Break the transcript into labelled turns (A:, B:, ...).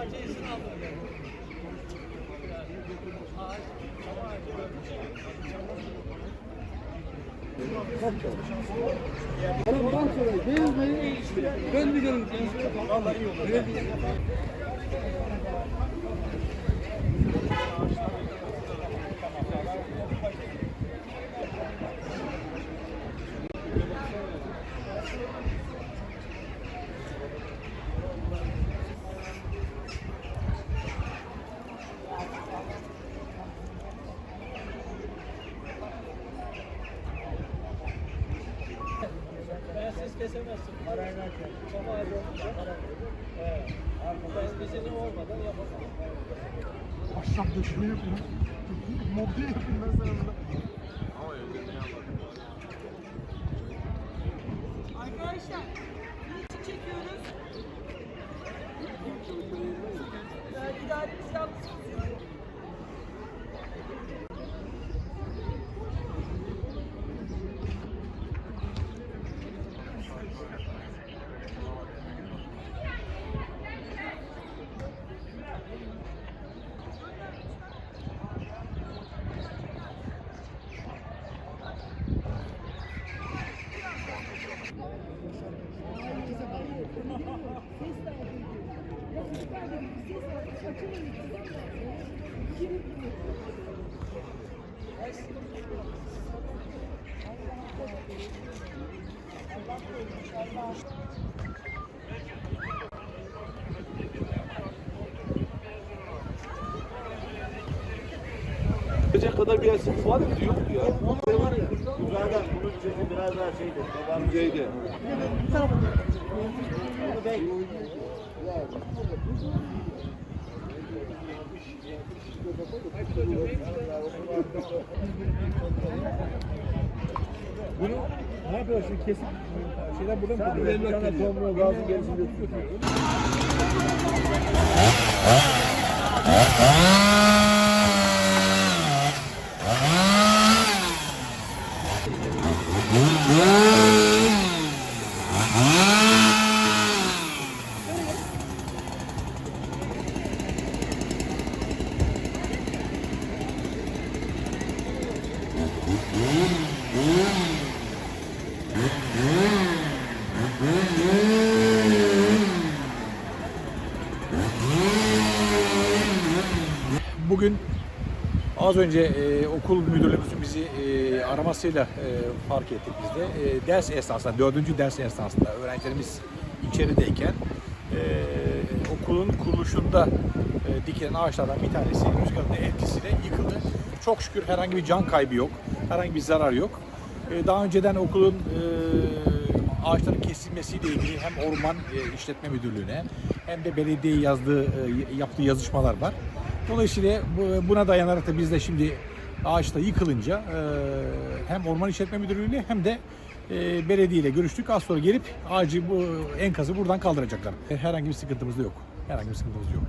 A: ağacı izin aldı. Ağaç, çam ağacı Bana bundan sonra değil mi?
B: Ben de görüntüyüm. Vallahi yok. Kesemezsin. Parayla Çok ağır olunca. Evet. Ben bizim olmadan yapamam.
C: Ahşap döşeme yapıyor. Yapayım ben sana burada.
D: Arkadaşlar, niçin çekiyoruz? Yani idaremiz
A: Gelecek kadar bir sıkıntı var mıydı? Yok ya.
E: Zaten bunun sesi biraz daha şeydi. Babam
A: Yüzeyde.
E: bunu bey.
C: Bunu ne yapıyorsun? Kesip şeyden buradan mı?
A: Buradan
C: Bir tane
A: geliyor.
C: tohumunu gazın gerisini götürüyor.
F: Bugün az önce e, okul müdürlüğümüzün bizi e, aramasıyla e, fark ettik biz de. E, ders esnasında, dördüncü ders esnasında öğrencilerimiz içerideyken e, okulun kuruluşunda e, dikilen ağaçlardan bir tanesi rüzgarın etkisiyle yıkıldı. Çok şükür herhangi bir can kaybı yok, herhangi bir zarar yok. E, daha önceden okulun e, ağaçların kesilmesiyle ilgili hem Orman e, İşletme Müdürlüğü'ne hem de belediye yazdığı, e, yaptığı yazışmalar var. Dolayısıyla buna dayanarak da biz de şimdi ağaçta yıkılınca e, hem Orman İşletme Müdürlüğü'yle hem de e, belediye ile görüştük. Az sonra gelip ağacı bu enkazı buradan kaldıracaklar. Herhangi bir sıkıntımız da yok. Herhangi bir sıkıntımız yok.